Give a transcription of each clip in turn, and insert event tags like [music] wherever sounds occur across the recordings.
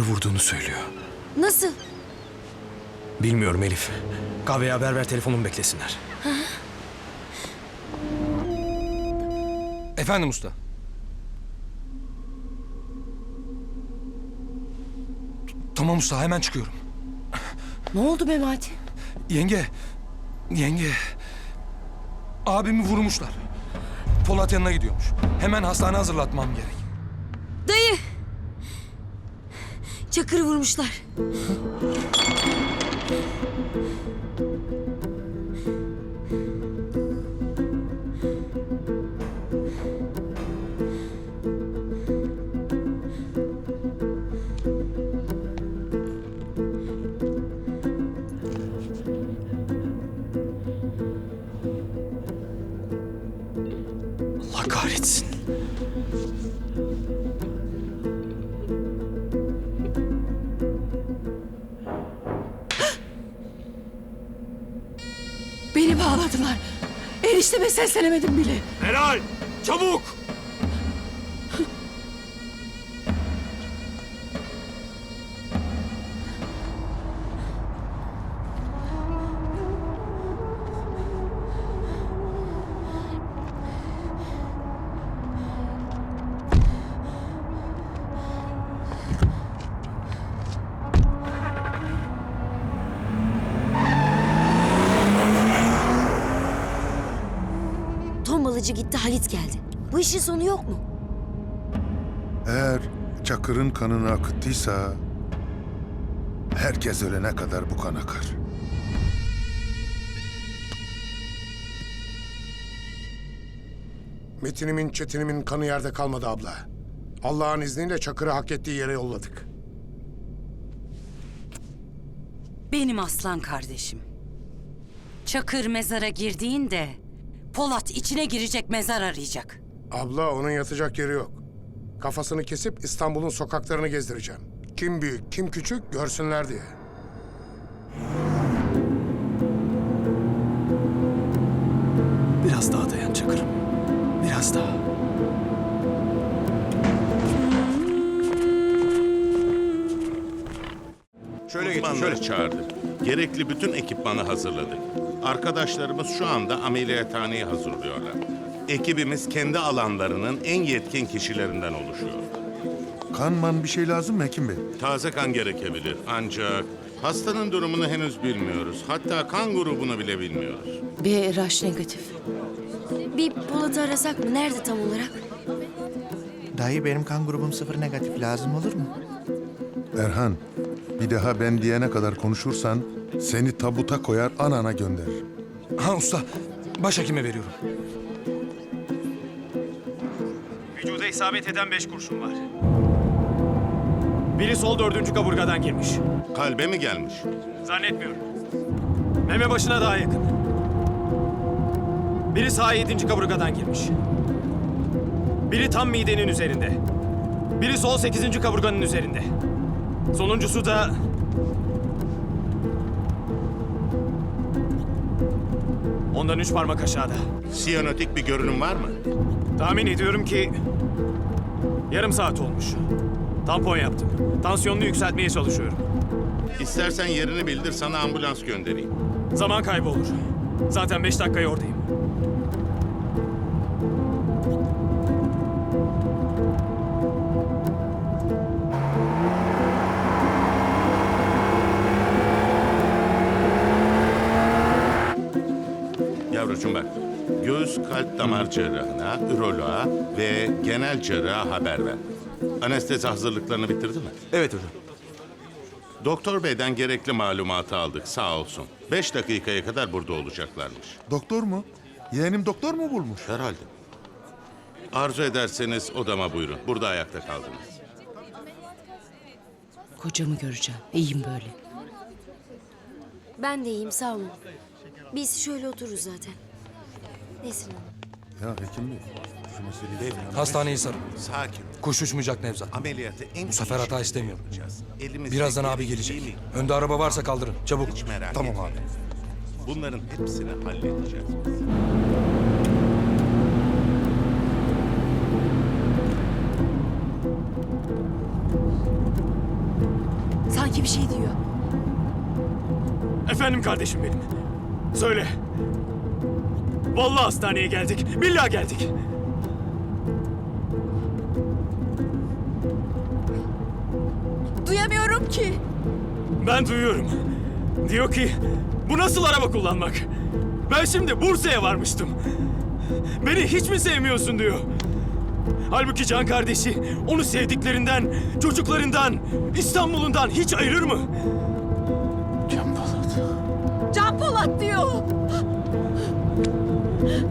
Çakır'ı vurduğunu söylüyor. Nasıl? Bilmiyorum Elif. Kahveye haber ver telefonumu beklesinler. Efendim usta. Tamam usta hemen çıkıyorum. Ne oldu Memati? Yenge, yenge. Abimi vurmuşlar. Polat yanına gidiyormuş. Hemen hastane hazırlatmam gerek. Dayı! Çakır'ı vurmuşlar. Beni bağladılar. Enişteme seslenemedim bile. Helal! Çabuk! Halit geldi. Bu işin sonu yok mu? Eğer Çakır'ın kanını akıttıysa herkes ölene kadar bu kan akar. Metinimin, Çetinimin kanı yerde kalmadı abla. Allah'ın izniyle Çakır'ı hak ettiği yere yolladık. Benim aslan kardeşim. Çakır mezara girdiğinde Polat içine girecek mezar arayacak. Abla onun yatacak yeri yok. Kafasını kesip İstanbul'un sokaklarını gezdireceğim. Kim büyük, kim küçük görsünler diye. Biraz daha dayan Çakır. Biraz daha. Şöyle geçin, şöyle çağırdık. Gerekli bütün ekipmanı hazırladık. Arkadaşlarımız şu anda ameliyathaneyi hazırlıyorlar. Ekibimiz kendi alanlarının en yetkin kişilerinden oluşuyor. Kanman bir şey lazım mı Hekim Bey? Taze kan gerekebilir ancak hastanın durumunu henüz bilmiyoruz. Hatta kan grubunu bile bilmiyoruz. BRH negatif. Bir Polat'ı arasak mı? Nerede tam olarak? Dayı benim kan grubum sıfır negatif lazım olur mu? Erhan, bir daha ben diyene kadar konuşursan seni tabuta koyar anana gönderir. Ha usta, başhekime veriyorum. Vücuda isabet eden beş kurşun var. Biri sol dördüncü kaburgadan girmiş. Kalbe mi gelmiş? Zannetmiyorum. Meme başına daha yakın. Biri sağ yedinci kaburgadan girmiş. Biri tam midenin üzerinde. Biri sol sekizinci kaburganın üzerinde. Sonuncusu da... Ondan üç parmak aşağıda. Siyanotik bir görünüm var mı? Tahmin ediyorum ki... Yarım saat olmuş. Tampon yaptım. Tansiyonunu yükseltmeye çalışıyorum. İstersen yerini bildir sana ambulans göndereyim. Zaman kaybı olur. Zaten beş dakikaya oradayım. Kalp damar cerrahına, üroloğa ve genel cerraha haber ver. Anestezi hazırlıklarını bitirdi mi? Evet hocam. Doktor beyden gerekli malumatı aldık sağ olsun. Beş dakikaya kadar burada olacaklarmış. Doktor mu? Yeğenim doktor mu bulmuş? Herhalde. Arzu ederseniz odama buyurun. Burada ayakta kaldınız. Kocamı göreceğim. İyiyim böyle. Ben de iyiyim sağ olun. Biz şöyle otururuz zaten. Nesrin Hanım. Ya hekim bey. Şu meseleyi... Beyefendi, Hastaneyi sarın. Sakin. Kuş uçmayacak Nevzat. Ameliyatı en Bu sefer hata istemiyorum. yapacağız. Birazdan abi gelecek. mi? Önde araba varsa kaldırın. Çabuk. Hiç merak Tamam etmeyin. abi. Bunların hepsini halledeceğiz. Sanki bir şey diyor. Efendim kardeşim benim. Söyle. Vallahi hastaneye geldik. Billahi geldik. Duyamıyorum ki. Ben duyuyorum. Diyor ki bu nasıl araba kullanmak? Ben şimdi Bursa'ya varmıştım. Beni hiç mi sevmiyorsun diyor. Halbuki can kardeşi onu sevdiklerinden, çocuklarından, İstanbul'undan hiç ayırır mı? Can Polat diyor. Geliyorlar.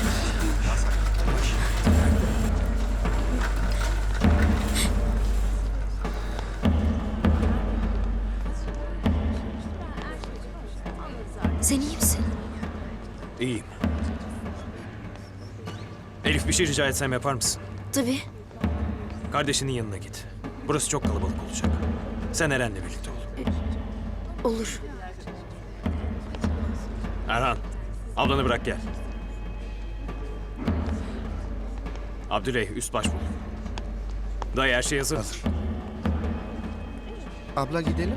Elif bir şey rica etsem yapar mısın? Tabii. Kardeşinin yanına git. Burası çok kalabalık olacak. Sen Eren'le birlikte ol. Olur. Erhan, ablanı bırak gel. Abdüley, üst baş bul. Dayı her şey hazır. Hazır. Abla gidelim mi?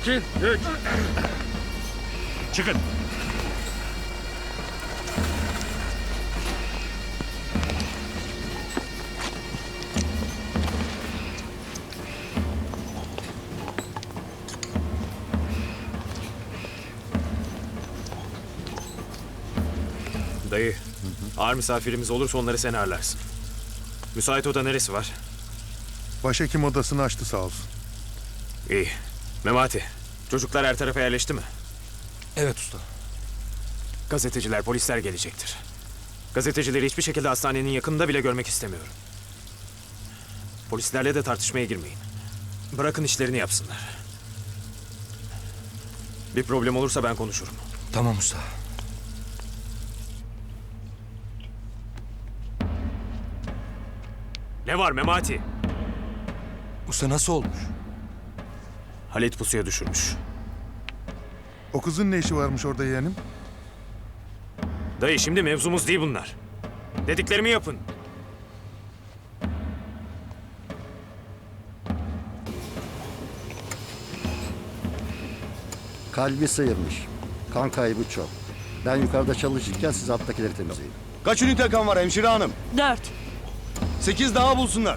İki, üç. Çıkın. Dayı, ağır misafirimiz olursa onları sen ağırlarsın. Müsait oda neresi var? Başhekim odasını açtı sağ olsun. İyi. Memati, çocuklar her tarafa yerleşti mi? Evet usta. Gazeteciler, polisler gelecektir. Gazetecileri hiçbir şekilde hastanenin yakınında bile görmek istemiyorum. Polislerle de tartışmaya girmeyin. Bırakın işlerini yapsınlar. Bir problem olursa ben konuşurum. Tamam usta. Ne var Memati? Usta nasıl olmuş? Halit pusuya düşürmüş. O kızın ne işi varmış orada yeğenim? Dayı şimdi mevzumuz değil bunlar. Dediklerimi yapın. Kalbi sıyırmış. Kan kaybı çok. Ben yukarıda çalışırken siz alttakileri temizleyin. Kaç ünite kan var hemşire hanım? Dört. Sekiz daha bulsunlar.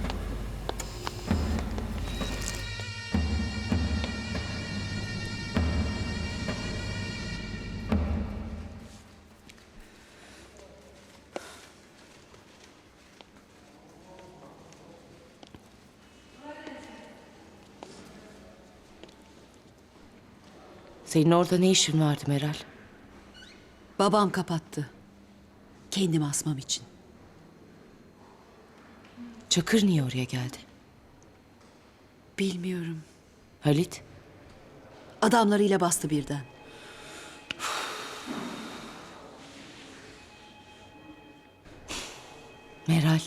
Senin orada ne işin vardı Meral? Babam kapattı. Kendim asmam için. Çakır niye oraya geldi? Bilmiyorum. Halit? Adamlarıyla bastı birden. Meral.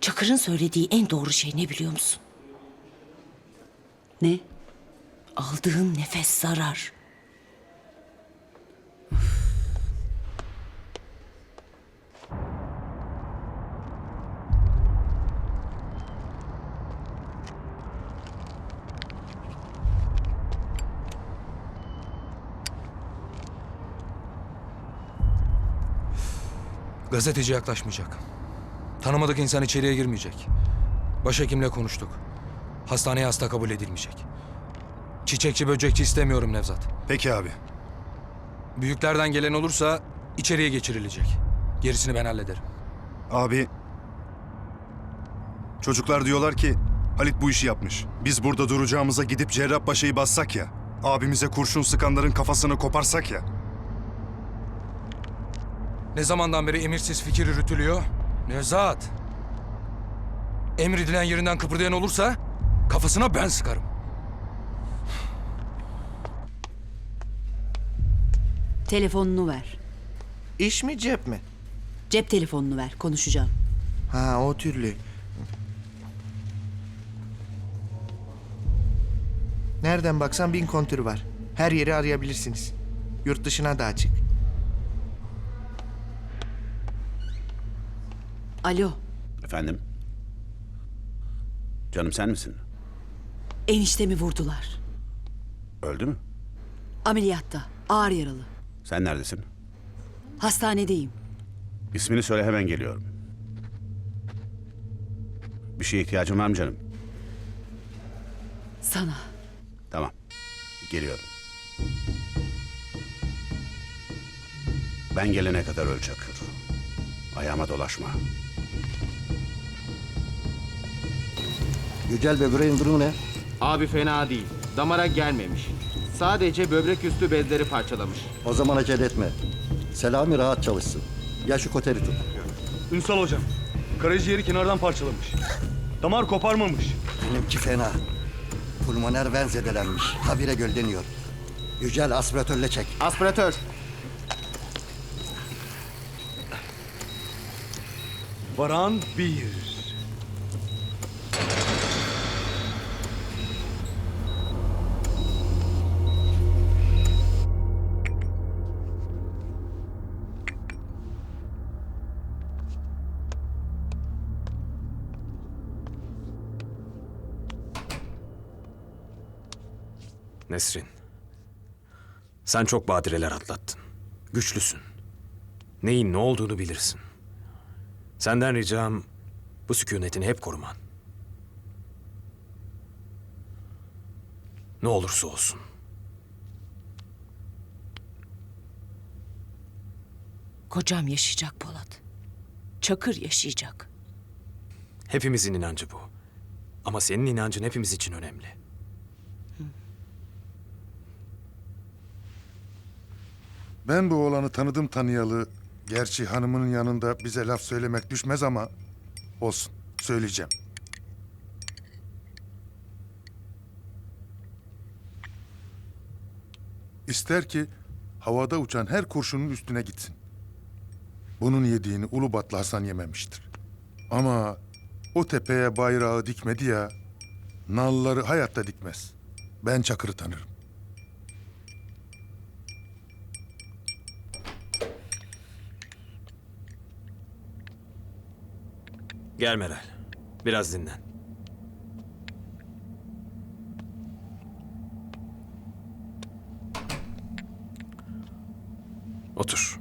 Çakır'ın söylediği en doğru şey ne biliyor musun? Ne? Aldığın nefes zarar. Gazeteci yaklaşmayacak. Tanımadık insan içeriye girmeyecek. Başhekimle konuştuk. Hastaneye hasta kabul edilmeyecek. Çiçekçi böcekçi istemiyorum Nevzat. Peki abi. Büyüklerden gelen olursa içeriye geçirilecek. Gerisini ben hallederim. Abi. Çocuklar diyorlar ki Halit bu işi yapmış. Biz burada duracağımıza gidip Cerrahpaşa'yı bassak ya. Abimize kurşun sıkanların kafasını koparsak ya. Ne zamandan beri emirsiz fikir yürütülüyor? Nevzat. Emredilen yerinden kıpırdayan olursa kafasına ben sıkarım. Telefonunu ver. İş mi cep mi? Cep telefonunu ver. Konuşacağım. Ha o türlü. Nereden baksan bin kontür var. Her yeri arayabilirsiniz. Yurt dışına da açık. Alo. Efendim? Canım sen misin? Eniştemi vurdular. Öldü mü? Ameliyatta. Ağır yaralı. Sen neredesin? Hastanedeyim. İsmini söyle hemen geliyorum. Bir şeye ihtiyacın var mı canım? Sana. Tamam. Geliyorum. Ben gelene kadar öl Çakır. Ayağıma dolaşma. Yücel böbreğin durumu ne? Abi fena değil. Damara gelmemiş. Sadece böbrek üstü bezleri parçalamış. O zaman acele etme. Selami rahat çalışsın. Gel şu koteri tut. Ünsal hocam. Karaciğeri kenardan parçalamış. Damar koparmamış. Benimki fena. Pulmoner ven zedelenmiş. Habire göldeniyor. Yücel aspiratörle çek. Aspiratör. Varan bir. Nesrin. Sen çok badireler atlattın. Güçlüsün. Neyin ne olduğunu bilirsin. Senden ricam bu sükunetini hep koruman. Ne olursa olsun. Kocam yaşayacak Polat. Çakır yaşayacak. Hepimizin inancı bu. Ama senin inancın hepimiz için önemli. Ben bu oğlanı tanıdım tanıyalı. Gerçi hanımının yanında bize laf söylemek düşmez ama olsun söyleyeceğim. İster ki havada uçan her kurşunun üstüne gitsin. Bunun yediğini Ulubatlı Hasan yememiştir. Ama o tepeye bayrağı dikmedi ya, nalları hayatta dikmez. Ben Çakır'ı tanırım. Gel Meral. Biraz dinlen. Otur.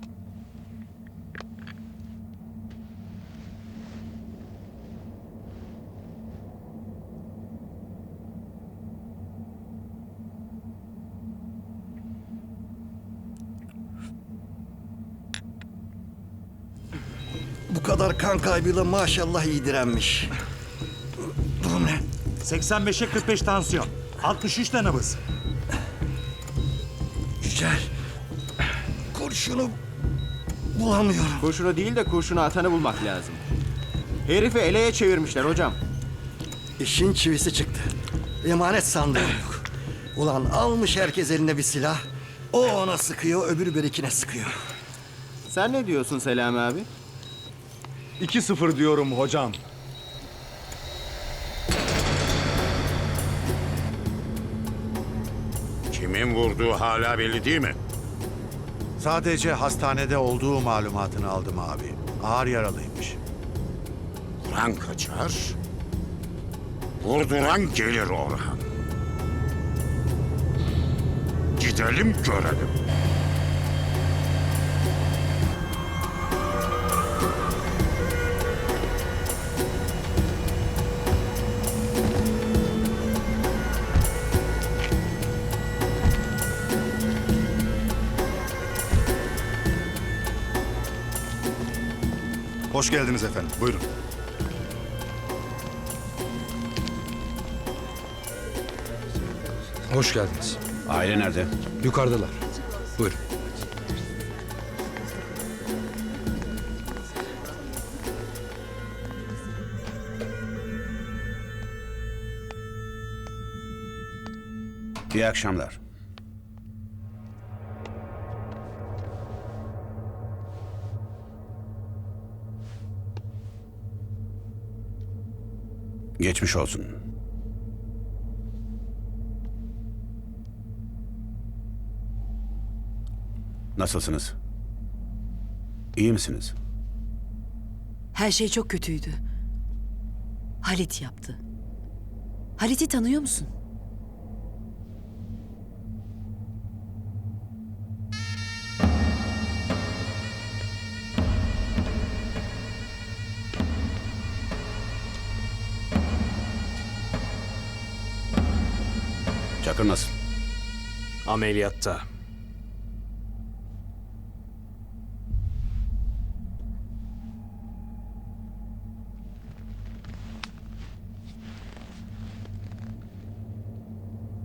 Kan kaybıyla maşallah iyi direnmiş. Durum ne? 85'e 45 tansiyon. 63 de nabız. Yücel. Kurşunu bulamıyorum. Kurşunu değil de kurşunu atanı bulmak lazım. Herifi eleye çevirmişler hocam. İşin çivisi çıktı. Emanet sandığı yok. Ulan almış herkes eline bir silah. O ona sıkıyor, öbürü berikine sıkıyor. Sen ne diyorsun Selami abi? 2-0 diyorum hocam. Kimin vurduğu hala belli değil mi? Sadece hastanede olduğu malumatını aldım abi. Ağır yaralıymış. Vuran kaçar, vurduran gelir Orhan. Gidelim görelim. Hoş geldiniz efendim. Buyurun. Hoş geldiniz. Aile nerede? Yukarıdalar. Buyurun. İyi akşamlar. Geçmiş olsun. Nasılsınız? İyi misiniz? Her şey çok kötüydü. Halit yaptı. Halit'i tanıyor musun? Çakır nasıl? Ameliyatta.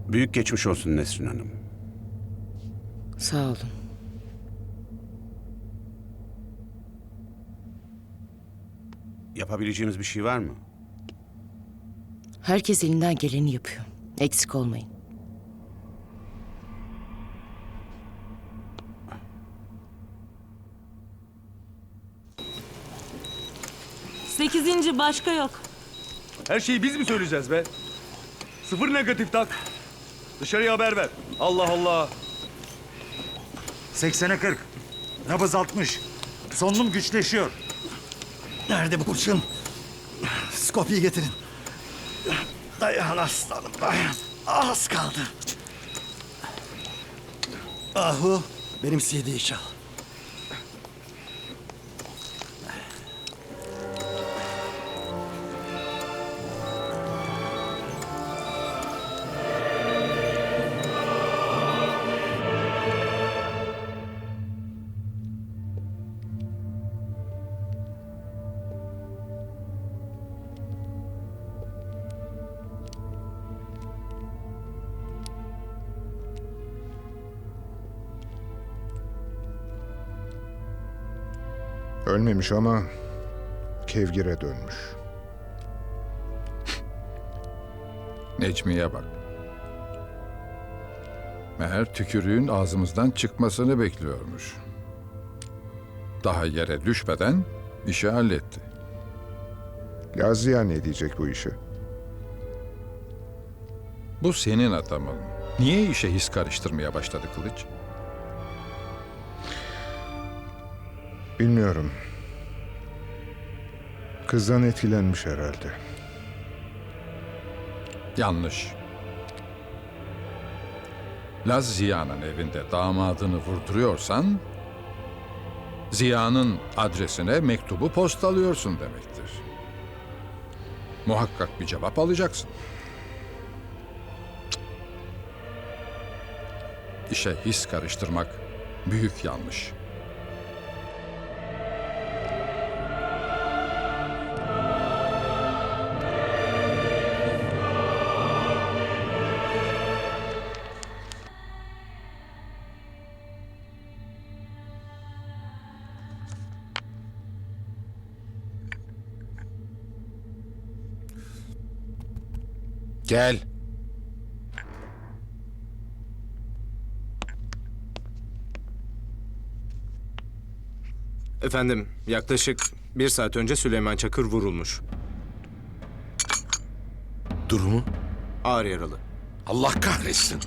Büyük geçmiş olsun Nesrin Hanım. Sağ olun. Yapabileceğimiz bir şey var mı? Herkes elinden geleni yapıyor. Eksik olmayın. Sekizinci başka yok. Her şeyi biz mi söyleyeceğiz be? Sıfır negatif tak. Dışarıya haber ver. Allah Allah. 80'e 40. Nabız 60. Solunum güçleşiyor. Nerede bu kurşun? Skopy'yi getirin. Dayan aslanım dayan. Az kaldı. Ahu benim CD'yi çal. Ölmemiş ama kevgire dönmüş. [laughs] Necmiye bak. Meğer tükürüğün ağzımızdan çıkmasını bekliyormuş. Daha yere düşmeden işi halletti. Lazia ne diyecek bu işe? Bu senin adamın. Niye işe his karıştırmaya başladı Kılıç? Bilmiyorum. Kızdan etkilenmiş herhalde. Yanlış. Laz Ziya'nın evinde damadını vurduruyorsan... Ziya'nın adresine mektubu postalıyorsun demektir. Muhakkak bir cevap alacaksın. İşe his karıştırmak büyük yanlış. Gel. Efendim, yaklaşık bir saat önce Süleyman Çakır vurulmuş. Durumu? Ağır yaralı. Allah kahretsin.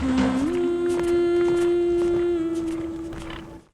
Hmm.